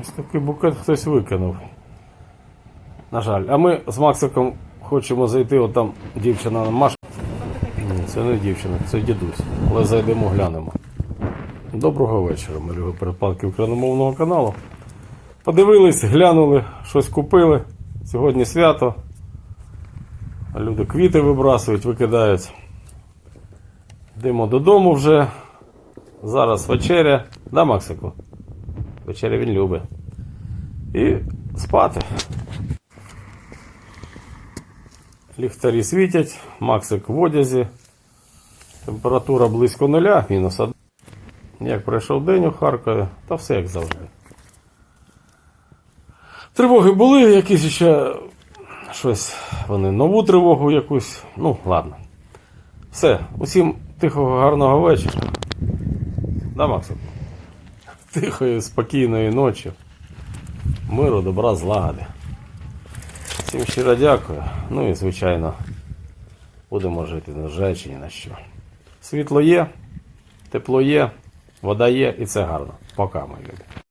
Ось такий букет хтось викинув. На жаль. А ми з Максиком хочемо зайти, от там дівчина Маша. Ні, це не дівчина, це дідусь. Але зайдемо, глянемо. Доброго вечора, ми любі передплатки україномовного каналу. Подивились, глянули, щось купили. Сьогодні свято. Люди квіти вибрасують, викидають. Йдемо додому вже. Зараз вечеря. Да, Максику? Вечеря він любить. І спати. Ліхтарі світять, Максик в одязі. Температура близько нуля, мінус один. Як пройшов день у Харкові, та все як завжди. Тривоги були, якісь ще щось. Вони нову тривогу якусь. Ну, ладно. Все, усім тихого, гарного вечора. Да, Максим? Тихої, спокійної ночі. Миру, добра, злагоди. Всім щиро дякую. Ну і, звичайно, будемо жити жаль ні на що. Світло є, тепло є, вода є, і це гарно. Пока, мої любі.